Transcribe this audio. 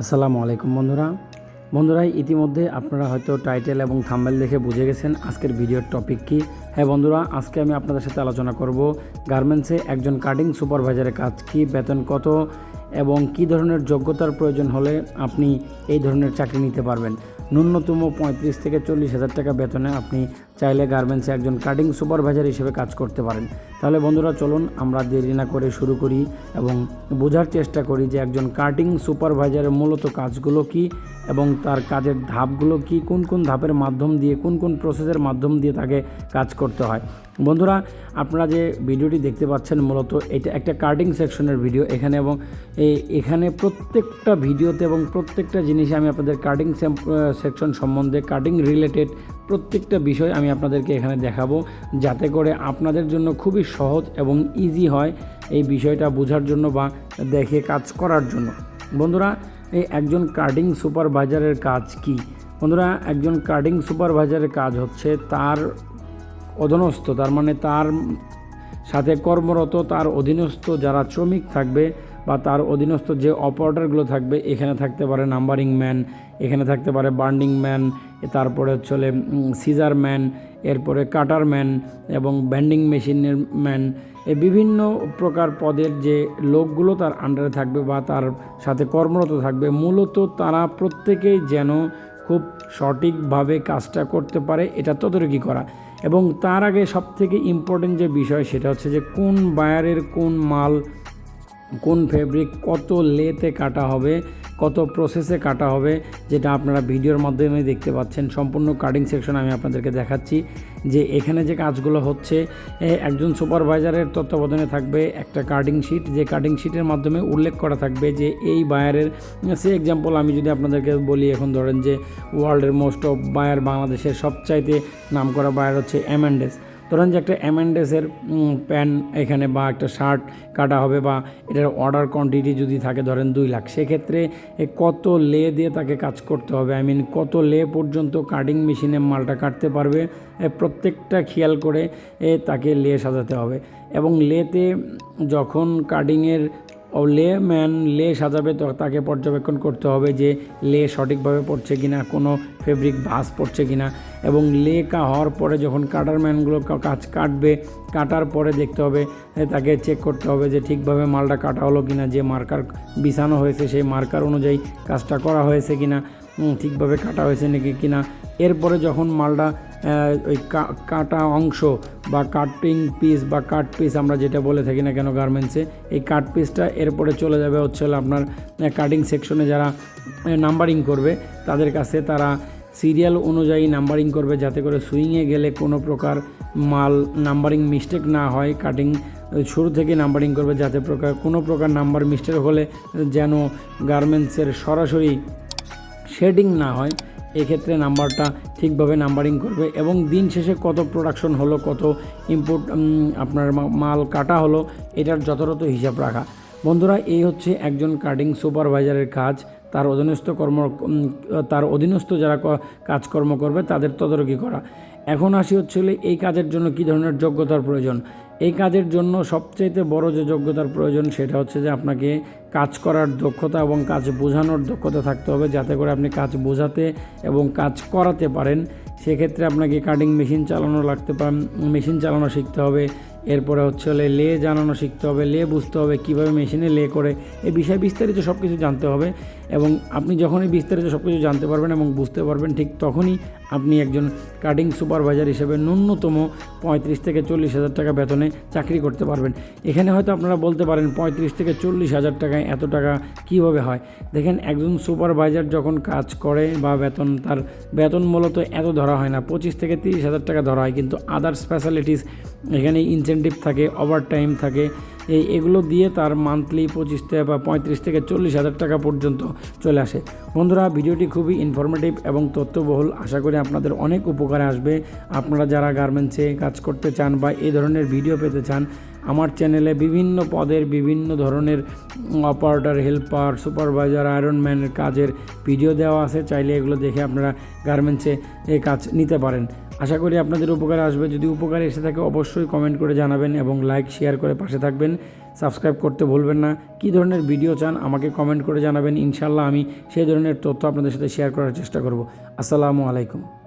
আসসালামু আলাইকুম বন্ধুরা। বন্ধুরা, ইতিমধ্যে আপনারা হয়তো টাইটেল এবং থাম্বেল দেখে বুঝে গেছেন আজকের ভিডিওর টপিক কি। হ্যাঁ বন্ধুরা, আজকে আমি আপনাদের সাথে আলোচনা করব গার্মেন্টসে একজন কাটিং সুপারভাইজারের কাজ কি, বেতন কত এবং কি ধরনের যোগ্যতার প্রয়োজন হলে আপনি এই ধরনের চাকরি নিতে পারবেন। ন্যূনতম পঁয়ত্রিশ থেকে চল্লিশ হাজার টাকা বেতনে আপনি চাইলে গার্মেন্টসে একজন কাটিং সুপারভাইজার হিসেবে কাজ করতে পারেন। তাহলে বন্ধুরা চলুন, আমরা দেরি না করে শুরু করি এবং বোঝার চেষ্টা করি যে একজন কাটিং সুপারভাইজারের মূলত কাজগুলো কি এবং তার কাজের ধাপগুলো কি, কোন কোন ধাপের মাধ্যম দিয়ে, কোন কোন প্রসেসের মাধ্যম দিয়ে তাকে কাজ করতে হয়। বন্ধুরা, আপনারা যে ভিডিওটি দেখতে পাচ্ছেন মূলত, এটা একটা কাটিং সেকশনের ভিডিও এখানে এবং এখানে প্রত্যেকটা ভিডিওতে এবং প্রত্যেকটা জিনিসে আমি আপনাদের কাটিং সেকশন সম্বন্ধে কাটিং রিলেটেড প্রত্যেকটা বিষয় আমি আপনাদেরকে এখানে দেখাবো, যাতে করে আপনাদের জন্য খুবই সহজ এবং ইজি হয় এই বিষয়টা বোঝার জন্য বা দেখে কাজ করার জন্য। বন্ধুরা, এই একজন কাটিং সুপারভাইজারের কাজ কি? বন্ধুরা, একজন কাটিং সুপারভাইজারের কাজ হচ্ছে তার অধীনস্থ, তার মানে তার সাথে কর্মরত, তার অধীনস্থ যারা শ্রমিক থাকবে বা তার অধীনস্থ যে অপারেটরগুলো থাকবে, এখানে থাকতে পারে নাম্বারিং ম্যান, এখানে থাকতে পারে বার্নিং ম্যান, তারপরে চলে সিজার ম্যান, এরপরে কাটার ম্যান এবং ব্যান্ডিং মেশিনের ম্যান। এই বিভিন্ন প্রকার পদের যে লোকগুলো তার আন্ডারে থাকবে বা তার সাথে কর্মরত থাকবে, মূলত তারা প্রত্যেকেই যেন খুব সঠিকভাবে কাজটা করতে পারে, এটা তদারকি করা। এবং তার আগে সবথেকে ইম্পর্টেন্ট যে বিষয় সেটা হচ্ছে যে কোন বায়ারের কোন মাল কোন ফেব্রিক কত লেতে কাটা হবে, কত প্রসেসে কাটা হবে, যেটা আপনারা ভিডিওর মাধ্যমে দেখতে পাচ্ছেন। সম্পূর্ণ কাটিং সেকশন আমি আপনাদেরকে দেখাচ্ছি। যে এখানে যে কাজগুলো হচ্ছে একজন সুপারভাইজারের তত্ত্বাবধানে থাকবে একটা কাটিং শিট যে কাটিং শিটের মাধ্যমে উল্লেখ করা থাকবে যে এই বায়ারের সে এক্সাম্পল আমি যদি আপনাদেরকে বলি, এখন ধরেন যে ওয়ার্ল্ডের মোস্ট অফ বায়ার বাংলাদেশের সবচাইতে নাম করা বায়ার হচ্ছে এমএনডেস ধরেন যে একটা এমএনডেসের প্যান্ট এখানে বা একটা শার্ট কাটা হবে বা এটার অর্ডার কোয়ান্টিটি যদি থাকে ধরেন দুই লাখ, সেক্ষেত্রে কত লে দিয়ে তাকে কাজ করতে হবে? আই মিন কত লে পর্যন্ত কাটিং মেশিনে মালটা কাটতে পারবে? প্রত্যেকটা খেয়াল করে তাকে লে সাজাতে হবে। এবং লেতে যখন কাটিংয়ের ও লে ম্যান লে সাজাবে, তো তাকে পর্যবেক্ষণ করতে হবে যে লে সঠিকভাবে পড়ছে কিনা, কোনো ফেব্রিক ভাস পড়ছে কিনা। এবং লে কা হওয়ার পরে যখন কাটার ম্যানগুলো কাজ কাটবে, কাটার পরে দেখতে হবে তাকে চেক করতে হবে যে ঠিকভাবে মালটা কাটা হলো কিনা, যে মার্কার বিছানো হয়েছে সেই মার্কার অনুযায়ী কাজটা করা হয়েছে কিনা ঠিকভাবে কাটা হয়েছে নাকি কিনা। এরপরে যখন মালটা ওই কাটা অংশ বা কাটিং পিস বা কাট পিস আমরা যেটা বলে থাকি না কেন গার্মেন্টসে এই কাট পিসটা এরপরে চলে যাবে হচ্ছে আপনার কাটিং সেকশনে যারা নাম্বারিং করবে, তাদের কাছে তারা সিরিয়াল অনুযায়ী নাম্বারিং করবে যাতে করে সুইংয়ে গেলে কোনো প্রকার মাল নাম্বারিং মিস্টেক না হয় কাটিং শুরু থেকে নাম্বারিং করবে যাতে প্রকার, কোনো প্রকার নাম্বার মিস্টেক হলে যেন গার্মেন্টসের সরাসরি শেডিং না হয়। এক্ষেত্রে নাম্বারটা ঠিকভাবে নাম্বারিং করবে এবং দিন শেষে কত প্রোডাকশন হলো, কত ইম্পোর্ট আপনার মাল কাটা হলো, এটার যথাযথ হিসাব রাখা। বন্ধুরা, এই হচ্ছে একজন কার্ডিং সুপারভাইজারের কাজ। তার অধীনস্থ কর্ম তার অধীনস্থ যারা কাজকর্ম করবে, তাদের তদারকি করা। এখন আসি হচ্ছে এই কাজের জন্য কী ধরনের যোগ্যতার প্রয়োজন। এই কাজের জন্য সবচাইতে বড় যে যোগ্যতার প্রয়োজন সেটা হচ্ছে যে আপনাকে কাজ করার দক্ষতা এবং কাজ বোঝানোর দক্ষতা থাকতে হবে যাতে করে আপনি কাজ বোঝাতে এবং কাজ করাতে পারেন। সেক্ষেত্রে আপনাকে কাটিং মেশিন চালানো লাগতে পারেন মেশিন চালানো শিখতে হবে। এরপরে হচ্ছে হলে লে জানানো শিখতে হবে, লে বুঝতে হবে কীভাবে মেশিনে লে করে এই বিষয়ে বিস্তারিত সব কিছু জানতে হবে এবং আপনি যখনই বিস্তারিত সব কিছু জানতে পারবেন এবং বুঝতে পারবেন, ঠিক তখনই আপনি একজন কাটিং সুপারভাইজার হিসেবে ন্যূনতম পঁয়ত্রিশ থেকে চল্লিশ হাজার টাকা বেতনে চাকরি করতে পারবেন। এখানে হয়তো আপনারা বলতে পারেন পঁয়ত্রিশ থেকে চল্লিশ হাজার টাকায় এত টাকা কীভাবে হয়? দেখেন একজন সুপারভাইজার যখন কাজ করে বা বেতন, তার বেতন মূলত এত ধরা হয় না, পঁচিশ থেকে তিরিশ হাজার টাকা ধরা হয়, কিন্তু আদার্স ফ্যাসিলিটিস এখানে ইনসেন্টিভ থাকে ওভার টাইম থাকে। এই এগুলো দিয়ে তার মান্থলি পঁচিশ থেকে বা পঁয়ত্রিশ থেকে চল্লিশ হাজার টাকা পর্যন্ত চলে আসে। বন্ধুরা, ভিডিওটি খুবই ইনফরমেটিভ এবং তথ্যবহুল। আশা করি আপনাদের অনেক উপকারে আসবে। আপনারা যারা গার্মেন্টসে কাজ করতে চান বা এই ধরনের ভিডিও পেতে চান আমার চ্যানেলে বিভিন্ন পদের বিভিন্ন ধরনের অপারেটর হেল্পার সুপারভাইজার আয়রনম্যানের কাজের ভিডিও দেওয়া আছে। চাইলে এগুলো দেখে আপনারা গার্মেন্টসে এই কাজ নিতে পারেন। আশা করি আপনাদের উপকারে আসবে। যদি উপকারে এসে থাকে, অবশ্যই কমেন্ট করে জানাবেন এবং লাইক শেয়ার করে পাশে থাকবেন। সাবস্ক্রাইব করতে ভুলবেন না। কী ধরনের ভিডিও চান, আমাকে কমেন্ট করে জানাবেন। ইনশাল্লাহ আমি সেই ধরনের তথ্য আপনাদের সাথে শেয়ার করার চেষ্টা করব। আসসালামু আলাইকুম।